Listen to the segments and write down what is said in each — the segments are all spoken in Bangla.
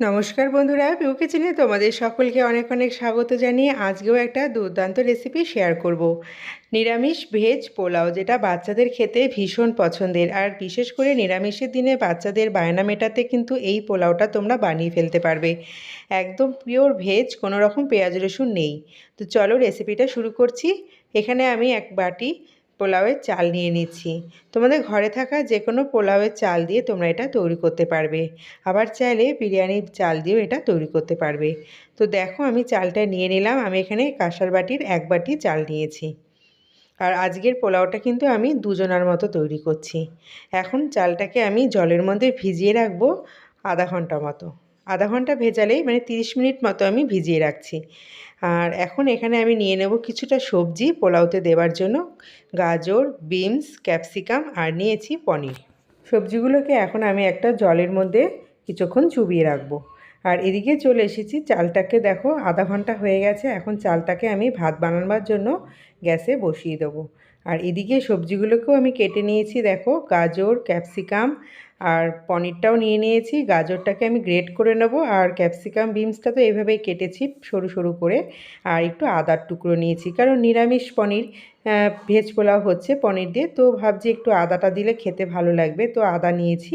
নমস্কার বন্ধুরা, পিউ কিচেনে তোমাদের সকলকে অনেক অনেক স্বাগত জানিয়ে আজকেও একটা দুর্দান্ত রেসিপি শেয়ার করব। নিরামিষ ভেজ পোলাও, যেটা বাচ্চাদের খেতে ভীষণ পছন্দের। আর বিশেষ করে নিরামিষের দিনে বাচ্চাদের বায়না মেটাতে কিন্তু এই পোলাওটা তোমরা বানিয়ে ফেলতে পারবে। একদম পিওর ভেজ কোনো রকম পেঁয়াজ রসুন নেই। তো চলো রেসিপিটা শুরু করছি। এখানে আমি এক বাটি পোলাওয়ের চাল নিয়ে নিচ্ছি। তোমাদের ঘরে থাকা যে কোনো পোলাওয়ের চাল দিয়ে তোমরা এটা তৈরি করতে পারবে। আবার চাইলে বিরিয়ানির চাল দিয়েও এটা তৈরি করতে পারবে। তো দেখো আমি চালটা নিয়ে নিলাম, আমি এখানে কাঁসার বাটির এক বাটি চাল নিয়েছি। আর আজকের পোলাওটা কিন্তু আমি দুজনার মতো তৈরি করছি। এখন চালটাকে আমি জলের মধ্যে ভিজিয়ে রাখব আধা ঘণ্টা মতো। আধা ঘণ্টা ভেজালেই মানে তিরিশ মিনিট মতো আমি ভিজিয়ে রাখছি। আর এখন এখানে আমি নিয়ে নেব কিছুটা সবজি পোলাওতে দেবার জন্য। গাজর, বিনস, ক্যাপসিকাম আর নিয়েছি পনির। সবজিগুলোকে এখন আমি একটা জলের মধ্যে কিছুক্ষণ চুবিয়ে রাখব। আর এদিকে চলে এসেছি, চালটাকে দেখো আধা ঘণ্টা হয়ে গেছে। এখন চালটাকে আমি ভাত বানানোর জন্য গ্যাসে বসিয়ে দেবো। আর এদিকে সবজিগুলোকেও আমি কেটে নিয়েছি, দেখো, গাজর, ক্যাপসিকাম আর পনিরটাও নিয়ে নিয়েছি। গাজরটাকে আমি গ্রেট করে নেব আর ক্যাপসিকাম বিনসটা তো এভাবেই কেটেছি সরু সরু করে আর একটু আদার টুকরো নিয়েছি। কারণ নিরামিষ পনির ভেজ পোলাও হচ্ছে পনির দিয়ে, তো ভাবছি একটু আদাটা দিলে খেতে ভালো লাগবে, তো আদা নিয়েছি।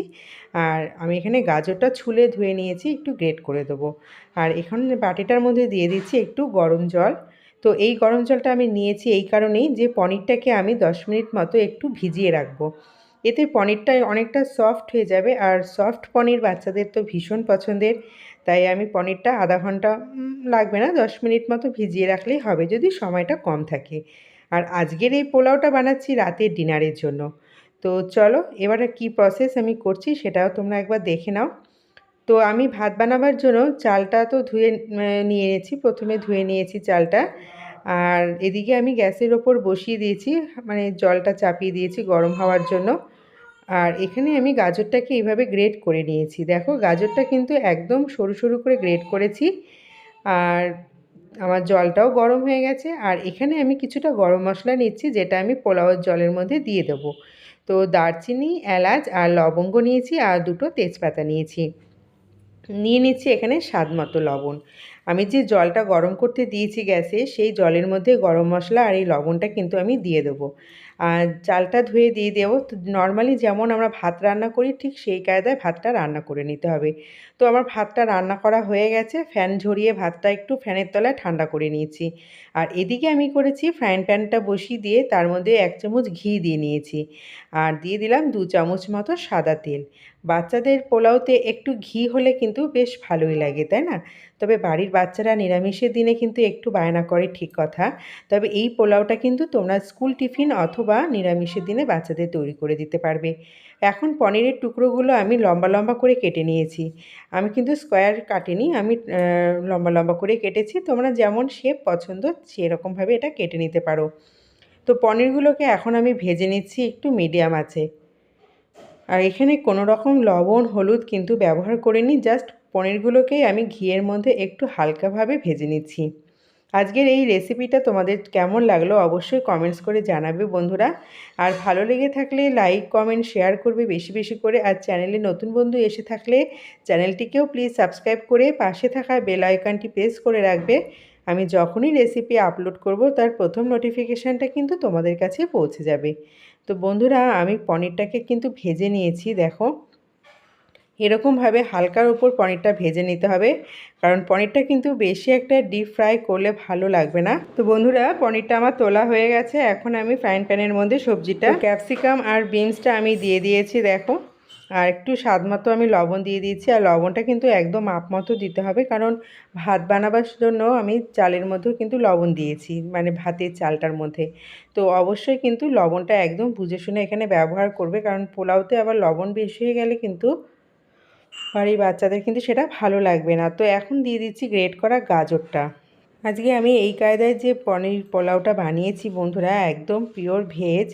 আর আমি এখানে গাজরটা ছুলে ধুয়ে নিয়েছি, একটু গ্রেট করে দেবো। আর এখানে বাটিটার মধ্যে দিয়ে দিচ্ছি একটু গরম জল। তো এই গরম জলটা আমি নিয়েছি এই কারণেই যে পনিরটাকে আমি দশ মিনিট মতো একটু ভিজিয়ে রাখব। এতে পনিরটা অনেকটা সফট হয়ে যাবে আর সফট পনির বাচ্চাদের তো ভীষণ পছন্দের। তাই আমি পনিরটা আধা ঘণ্টা লাগবে না, দশ মিনিট মতো ভিজিয়ে রাখলেই হবে যদি সময়টা কম থাকে। আর আজকের এই পোলাওটা বানাচ্ছি রাতের ডিনারের জন্য। তো চলো এবারে কি প্রসেস আমি করছি সেটাও তোমরা একবার দেখে নাও। তো আমি ভাত বানাবার জন্য চালটা তো ধুয়ে নিয়ে নিয়েছি প্রথমে ধুয়ে নিয়েছি চালটা। আর এদিকে আমি গ্যাসের ওপর বসিয়ে দিয়েছি মানে জলটা চাপিয়ে দিয়েছি গরম হওয়ার জন্য। আর এখানে আমি গাজরটাকে এইভাবে গ্রেট করে নিয়েছি। দেখো, গাজরটা কিন্তু একদম সরু সরু করে গ্রেট করেছি। আর আমার জলটাও গরম হয়ে গেছে। আর এখানে আমি কিছুটা গরম মশলা নিচ্ছি, যেটা আমি পোলাওয়ের জলের মধ্যে দিয়ে দেবো। তো দারচিনি, এলাচ আর লবঙ্গ নিয়েছি আর দুটো তেজপাতা নিয়েছি। নিয়ে নিচ্ছি এখানে স্বাদ মতো লবণ। আমি যে জলটা গরম করতে দিয়েছি গ্যাসে, সেই জলের মধ্যে গরম মশলা আর এই লবণটা কিন্তু আমি দিয়ে দেবো। আর চালটা ধুয়ে দিয়ে দেবো। তো নর্মালি যেমন আমরা ভাত রান্না করি, ঠিক সেই কায়দায় ভাতটা রান্না করে নিতে হবে। তো আমার ভাতটা রান্না করা হয়ে গেছে। ফ্যান ঝরিয়ে ভাতটা একটু ফ্যানের তলায় ঠান্ডা করে নিয়েছি। আর এদিকে আমি করেছি ফ্রাইং প্যানটা বসিয়ে দিয়ে তার মধ্যে এক চামচ ঘি দিয়ে নিয়েছি। আর দিয়ে দিলাম দু চামচ মতো সাদা তেল। বাচ্চাদের পোলাওতে একটু ঘি হলে কিন্তু বেশ ভালোই লাগে, তাই না? তবে বাড়ির বাচ্চারা নিরামিষের দিনে কিন্তু একটু বায়না করে, ঠিক কথা। তবে এই পোলাওটা কিন্তু তোমরা স্কুল টিফিন অথবা নিরামিষের দিনে বাচ্চাদের তৈরি করে দিতে পারবে। এখন পনিরের টুকরোগুলো আমি লম্বা লম্বা করে কেটে নিয়েছি। আমি কিন্তু স্কোয়ার কাটিনি, আমি লম্বা লম্বা করে কেটেছি। তোমরা যেমন শেপ পছন্দ সেরকমভাবে এটা কেটে নিতে পারো। তো পনিরগুলোকে এখন আমি ভেজে নিচ্ছি একটু মিডিয়াম আছে। আর এখানে কোনো রকম লবণ, হলুদ কিন্তু ব্যবহার করিনি জাস্ট পনিরগুলোকেই আমি ঘিয়ের মধ্যে একটু হালকাভাবে ভেজে নিচ্ছি। আজকের এই রেসিপিটা তোমাদের কেমন লাগল অবশ্যই কমেন্টস করে জানাবে বন্ধুরা। আর ভালো লেগে থাকলে লাইক, কমেন্ট, শেয়ার করবে বেশি বেশি করে। আর চ্যানেলে নতুন বন্ধু এসে থাকলে চ্যানেলটিকেও প্লিজ সাবস্ক্রাইব করে পাশে থাকা বেল আইকনটি প্রেস করে রাখবে। আমি যখনই রেসিপি আপলোড করব তার প্রথম নোটিফিকেশানটা কিন্তু তোমাদের কাছে পৌঁছে যাবে। তো বন্ধুরা, আমি পনিরটাকে কিন্তু ভেজে নিয়েছি, দেখো। এরকমভাবে হালকার উপর পনিরটা ভেজে নিতে হবে। কারণ পনিরটা কিন্তু বেশি একটা ডিপ ফ্রাই করলে ভালো লাগবে না। তো বন্ধুরা, পনিরটা আমার তোলা হয়ে গেছে। এখন আমি ফ্রাইং প্যানের মধ্যে সবজিটা ক্যাপসিকাম আর বিনসটা আমি দিয়ে দিয়েছি, দেখো। আর একটু স্বাদ মতো আমি লবণ দিয়ে দিয়েছি। আর লবণটা কিন্তু একদম মাপ মতো দিতে হবে। কারণ ভাত বানাবার জন্য আমি চালের মধ্যেও কিন্তু লবণ দিয়েছি মানে ভাতের চালটার মধ্যে। তো অবশ্যই কিন্তু লবণটা একদম বুঝে শুনে এখানে ব্যবহার করবে। কারণ পোলাওতে আবার লবণ বেশি হয়ে গেলে কিন্তু বাড়ির বাচ্চাদের কিন্তু সেটা ভালো লাগবে না। তো এখন দিয়ে দিচ্ছি গ্রেট করা গাজরটা। আজকে আমি এই কায়দায় যে পনির পোলাওটা বানিয়েছি বন্ধুরা, একদম পিওর ভেজ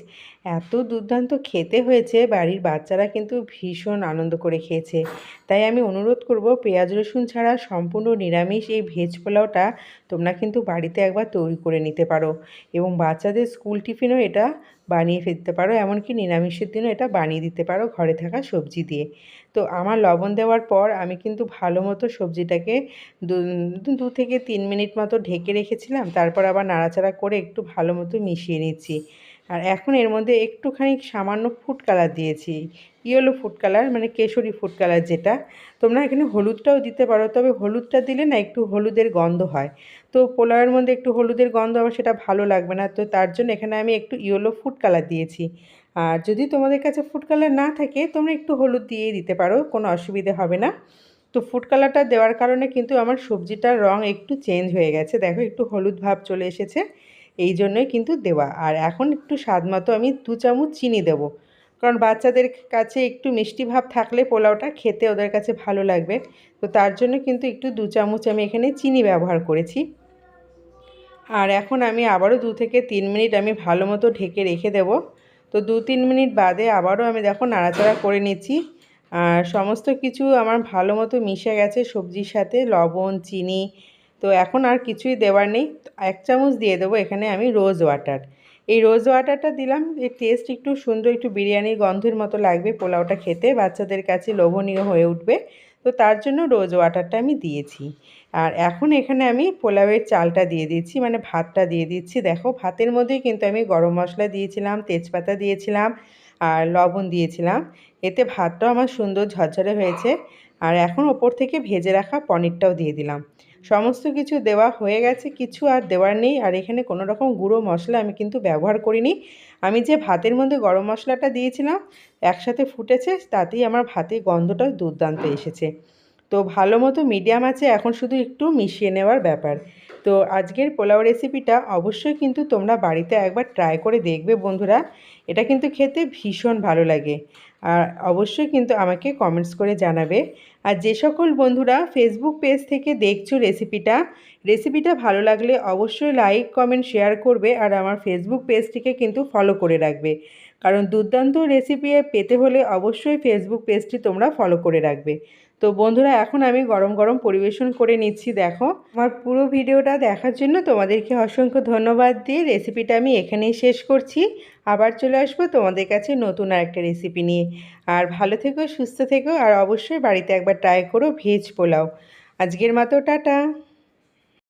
এত দুর্দান্ত খেতে হয়েছে, বাড়ির বাচ্চারা কিন্তু ভীষণ আনন্দ করে খেয়েছে। তাই আমি অনুরোধ করব, পেঁয়াজ রসুন ছাড়া সম্পূর্ণ নিরামিষ এই ভেজ পোলাওটা তোমরা কিন্তু বাড়িতে একবার তৈরি করে নিতে পারো। এবং বাচ্চাদের স্কুল টিফিনও এটা বানিয়ে ফেলতে পারো, এমনকি নিরামিষের দিনও এটা বানিয়ে দিতে পারো ঘরে থাকা সবজি দিয়ে। তো আমার লবণ দেওয়ার পর আমি কিন্তু ভালো মতো সবজিটাকে দু দু থেকে তিন মিনিট মতো ঢেকে রেখেছিলাম, তারপর আবার নাড়াচাড়া করে একটু ভালো মতো মিশিয়ে নিচ্ছি। আর এখন এর মধ্যে একটুখানি সামান্য ফুড কালার দিয়েছি ইয়েলো ফুড কালার মানে কেশরি ফুড কালার যেটা। তোমরা এখানে হলুদটাও দিতে পারো, তবে হলুদটা দিলে না একটু হলুদের গন্ধ হয়। তো পোলাওয়ের মধ্যে একটু হলুদের গন্ধ আবার সেটা ভালো লাগবে না, তো তার জন্য এখানে আমি একটু ইয়েলো ফুড কালার দিয়েছি। আর যদি তোমাদের কাছে ফুড কালার না থাকে, তোমরা একটু হলুদ দিয়ে দিতে পারো, কোনো অসুবিধে হবে না। তো ফুড কালারটা দেওয়ার কারণে কিন্তু আমার সবজিটার রং একটু চেঞ্জ হয়ে গেছে। দেখো, একটু হলুদ ভাব চলে এসেছে, এই জন্যই কিন্তু দেওয়া। আর এখন একটু স্বাদ মতো আমি দু চামচ চিনি দেব। কারণ বাচ্চাদের কাছে একটু মিষ্টি ভাব থাকলে পোলাওটা খেতে ওদের কাছে ভালো লাগবে। তো তার জন্য কিন্তু একটু দু চামচ আমি এখানে চিনি ব্যবহার করেছি। আর এখন আমি আবারও দু থেকে তিন মিনিট আমি ভালো মতো ঢেকে রেখে দেব। তো দু তিন মিনিট বাদে আবারও আমি দেখো নাড়াচাড়া করে নিচ্ছি। আর সমস্ত কিছু আমার ভালো মতো মিশে গেছে সবজির সাথে, লবণ, চিনি, তো এখন আর কিছুই দেওয়ার নেই। এক চামচ দিয়ে দেবো এখানে আমি রোজ ওয়াটার। এই রোজ ওয়াটারটা দিলাম, এর টেস্ট একটু সুন্দর, একটু বিরিয়ানির গন্ধের মতো লাগবে পোলাওটা খেতে, বাচ্চাদের কাছে লোভনীয় হয়ে উঠবে। তো তার জন্য রোজ ওয়াটারটা আমি দিয়েছি। আর এখন এখানে আমি পোলাওয়ের চালটা দিয়ে দিচ্ছি মানে ভাতটা দিয়ে দিচ্ছি। দেখো, ভাতের মধ্যেই কিন্তু আমি গরম মশলা দিয়েছিলাম, তেজপাতা দিয়েছিলাম আর লবণ দিয়েছিলাম। এতে ভাতটাও আমার সুন্দর ঝরঝরে হয়েছে। আর এখন ওপর থেকে ভেজে রাখা পনিরটাও দিয়ে দিলাম। সমস্ত কিছু দেওয়া হয়ে গেছে, কিছু আর দেওয়ার নেই। আর এখানে কোনো রকম গুঁড়ো মশলা আমি কিন্তু ব্যবহার করিনি। আমি যে ভাতের মধ্যে গরম মশলাটা দিয়েছিলাম, একসাথে ফুটেছে, তাতেই আমার ভাতে গন্ধটা দুর্দান্ত এসেছে। তো ভালো মতো মিডিয়াম আছে, এখন শুধু একটু মিশিয়ে নেওয়ার ব্যাপার। তো আজকের পোলাও রেসিপিটা অবশ্যই কিন্তু তোমরা বাড়িতে একবার ট্রাই করে দেখবে বন্ধুরা। এটা কিন্তু খেতে ভীষণ ভালো লাগে। আর অবশ্যই কিন্তু আমাকে কমেন্টস করে জানাবে। আর যে সকল বন্ধুরা ফেসবুক পেজ থেকে দেখছ রেসিপিটা রেসিপিটা ভালো লাগলে অবশ্যই লাইক কমেন্ট শেয়ার করবে আর আমার ফেসবুক পেজটিকে কিন্তু ফলো করে রাখবে। কারণ দুর্দান্ত রেসিপি পেতে হলে অবশ্যই ফেসবুক পেজটি তোমরা ফলো করে রাখবে। তো বন্ধুরা, এখন আমি গরম গরম পরিবেশন করে নিচ্ছি, দেখো। আমার পুরো ভিডিওটা দেখার জন্য তোমাদেরকে অসংখ্য ধন্যবাদ দিয়ে রেসিপিটা আমি এখানেই শেষ করছি। আবার চলে আসব তোমাদের কাছে নতুন আর একটা রেসিপি নিয়ে। আর ভালো থেকো, সুস্থ থেকো, আর অবশ্যই বাড়িতে একবার ট্রাই করো ভেজ পোলাও। আজকের মতো, টাটা।